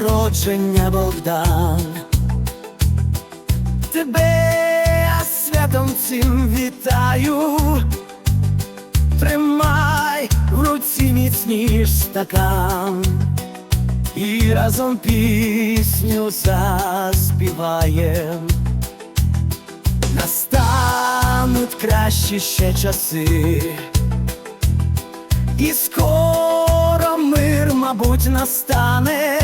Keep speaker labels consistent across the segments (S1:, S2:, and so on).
S1: народження Богдан. Тебе святом цим вітаю, тримай в руці міцніш стакан, і разом пісню заспіваєм. Настануть кращі ще часи, і скоро мир, мабуть, настане.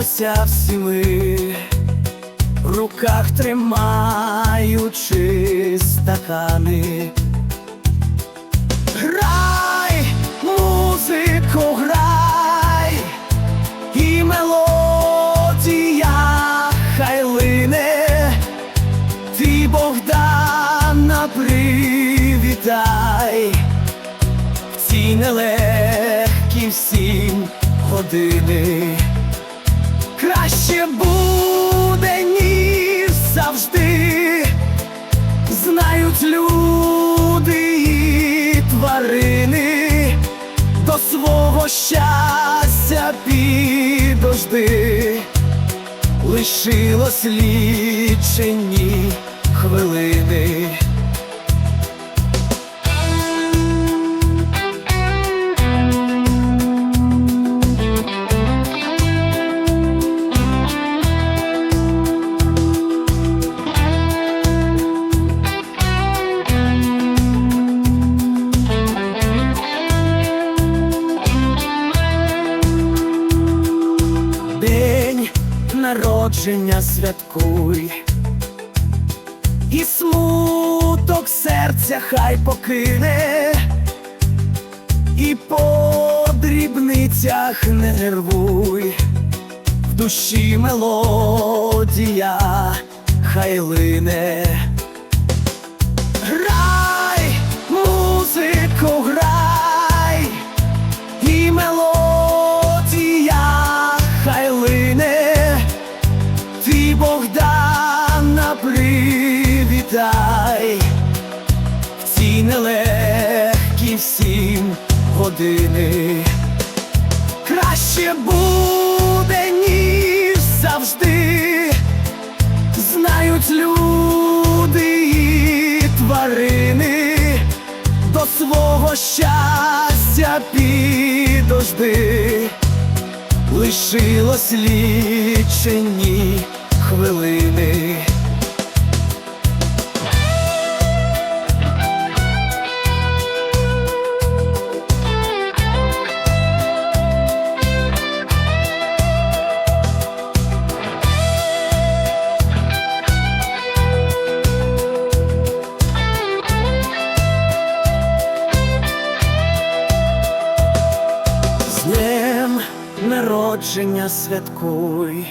S1: Зберемося всі ми, в руках тримаючи стакани. Грай, музику, грай, і мелодія хай лине, ти Богдана привітай, в ці нелегкі всім години. Краще буде, ніж завжди, знають люди і тварини, до свого щастя підожди, лишилось лічені хвилини. Народження святкуй, і смуток серця хай покине, і по дрібницях не нервуй, в душі мелодія хай лине. Ці нелегкі всім години. Краще буде, ніж завжди, знають люди і тварини, до свого щастя підожди, лишилось лічені хвилини. Народження святкуй,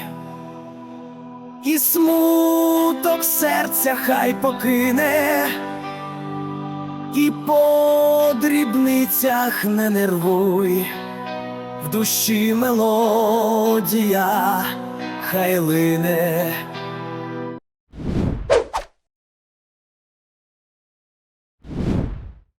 S1: і смуток серця хай покине, і по дрібницях не нервуй, в душі мелодія хай лине.